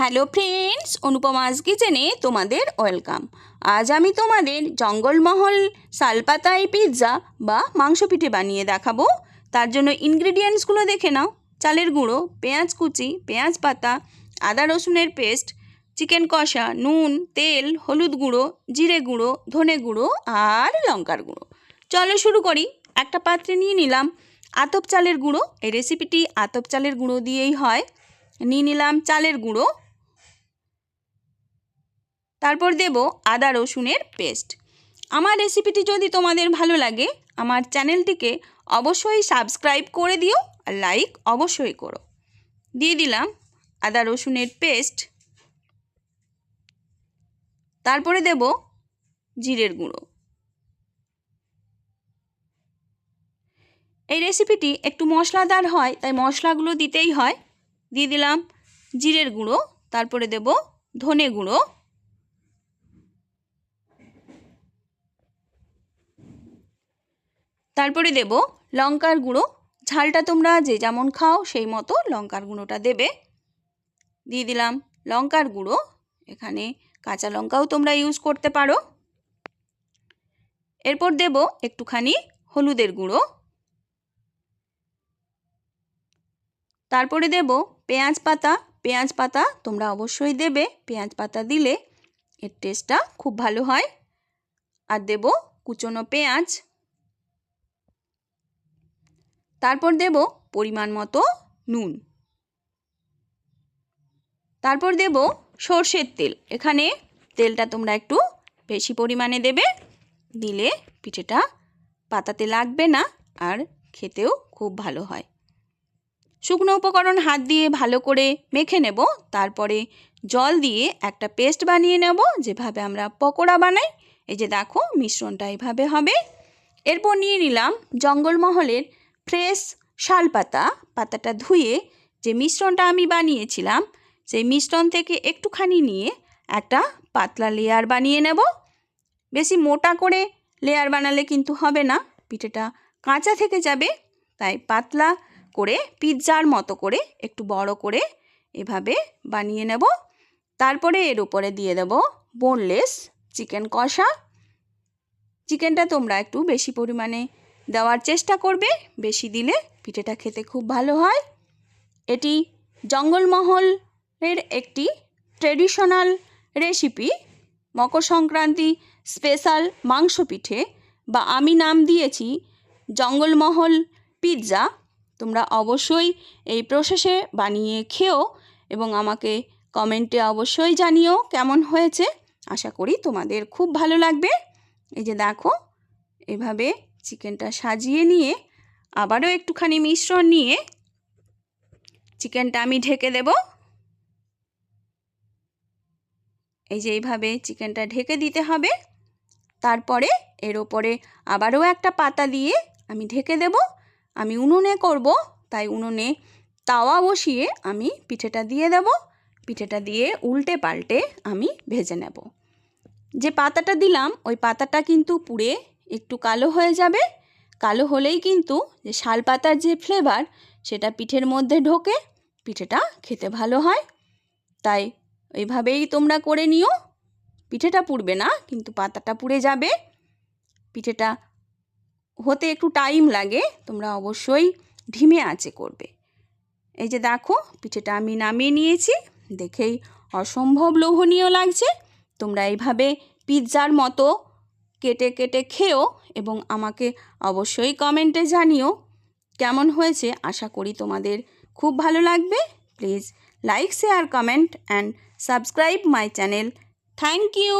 Hello friends অনুপমাস কিচেনে তোমাদের welcome. আজ আমি তোমাদের জঙ্গলমহল শালপাতাই পিৎজা বা মাংস পিঠে বানিয়ে দেখাবো। তার জন্য ইনগ্রিডিয়েন্টসগুলো দেখে নাও। চালের গুঁড়ো, পেঁয়াজ কুচি, পেঁয়াজ পাতা, আদা রসুনের পেস্ট, চিকেন কষা, নুন, তেল, হলুদ গুঁড়ো, জিরে গুঁড়ো, ধনে গুঁড়ো আর লঙ্কার গুঁড়ো। চলো শুরু করি। একটা পাত্রে নিয়ে নিলাম আতপ চালের গুঁড়ো। এই রেসিপিটি আতপ চালের গুঁড়ো দিয়েই হয়। নিয়ে নিলাম চালের গুঁড়ো। তারপর দেব আদা রসুনের পেস্ট। আমার রেসিপিটি যদি তোমাদের ভালো লাগে, আমার চ্যানেলটিকে অবশ্যই সাবস্ক্রাইব করে দিও আর লাইক অবশ্যই করো। দিয়ে দিলাম আদা রসুনের পেস্ট। তারপরে দেব জিরের গুঁড়ো। এই রেসিপিটি একটু মশলাদার হয়, তাই মশলাগুলো দিতেই হয়। দিয়ে দিলাম জিরের গুঁড়ো, তারপরে দেব ধনে গুঁড়ো। তারপরে দেব লঙ্কার গুঁড়ো। ঝালটা তোমরা যে যেমন খাও সেই মতো লঙ্কার গুঁড়োটা দেবে। দিয়ে দিলাম লঙ্কার গুঁড়ো। এখানে কাঁচা লঙ্কাও তোমরা ইউজ করতে পারো। এরপর দেব একটুখানি হলুদের গুঁড়ো। তারপরে দেব পেঁয়াজ পাতা। পেঁয়াজ পাতা তোমরা অবশ্যই দেবে। পেঁয়াজ পাতা দিলে এর টেস্টটা খুব ভালো হয়। আর দেব কুচনো পেঁয়াজ। তারপর দেব পরিমাণ মতো নুন। তারপর দেব সর্ষের তেল। এখানে তেলটা তোমরা একটু বেশি পরিমাণে দেবে, দিলে পিঠেটা পাতাতে লাগবে না আর খেতেও খুব ভালো হয়। শুকনো উপকরণ হাত দিয়ে ভালো করে মেখে নেব, তারপরে জল দিয়ে একটা পেস্ট বানিয়ে নেব, যেভাবে আমরা পকোড়া বানাই। এই যে দেখো, মিশ্রণটা এভাবে হবে। এরপর নিয়ে নিলাম জঙ্গলমহলের ফ্রেশ শাল পাতা, পাতাটা ধুয়ে যে মিশ্রণটা আমি বানিয়েছিলাম, সেই মিশ্রণ থেকে একটুখানি নিয়ে একটা পাতলা লেয়ার বানিয়ে নেব। বেশি মোটা করে লেয়ার বানালে কিন্তু হবে না, পিঠেটা কাঁচা থেকে যাবে, তাই পাতলা করে পিৎজার মতো করে একটু বড় করে এভাবে বানিয়ে নেব। তারপরে এর উপরে দিয়ে দেব বোনলেস চিকেন কষা। চিকেনটা তোমরা একটু বেশি পরিমাণে দেওয়ার চেষ্টা করবে। বেশি দিলে পিঠেটা খেতে খুব ভালো হয়। এটি জঙ্গলমহলের একটি traditional recipe. Makar Sankranti special মাংস পিঠে বা আমি নাম দিয়েছি জঙ্গলমহল পিৎজা। তোমরা অবশ্যই এই প্রসেসে বানিয়ে খেও এবং আমাকে কমেন্টে অবশ্যই জানিও কেমন হয়েছে। আশা করি তোমাদের খুব ভালো লাগবে। এই যে দেখো, এভাবে চিকেনটা সাজিয়ে নিয়ে আবারও একটুখানি মিশ্রণ নিয়ে চিকেনটা আমি ঢেকে দেব। এই যে এইভাবে চিকেনটা ঢেকে দিতে হবে। তারপরে এর ওপরে আবারও একটা পাতা দিয়ে আমি ঢেকে দেব। আমি উনুনে করব, তাই উনুনে তাওয়া বসিয়ে আমি পিঠেটা দিয়ে দেব। পিঠেটা দিয়ে উল্টে পাল্টে আমি ভেজে নেব। যে পাতাটা দিলাম, ওই পাতাটা কিন্তু পুড়ে একটু কালো হয়ে যাবে। কালো হলেই কিন্তু যে শাল পাতার যে ফ্লেভার সেটা পিঠের মধ্যে ঢোকে, পিঠেটা খেতে ভালো হয়। তাই এইভাবেই তোমরা করে নিও। পিঠেটা পুড়বে না, কিন্তু পাতাটা পুড়ে যাবে। পিঠেটা হতে একটু টাইম লাগে, তোমরা অবশ্যই ধিমে আঁচে করবে। এই যে দেখো, পিঠেটা আমি নামিয়ে নিয়েছি। দেখেই অসম্ভব লোভনীয় লাগছে। তোমরা এইভাবে পিৎজার মতো কেটে কেটে খেও এবং আমাকে অবশ্যই কমেন্টে জানিও কেমন হয়েছে? আশা করি তোমাদের খুব ভালো লাগবে। Please like, share, comment, and subscribe my channel. Thank you!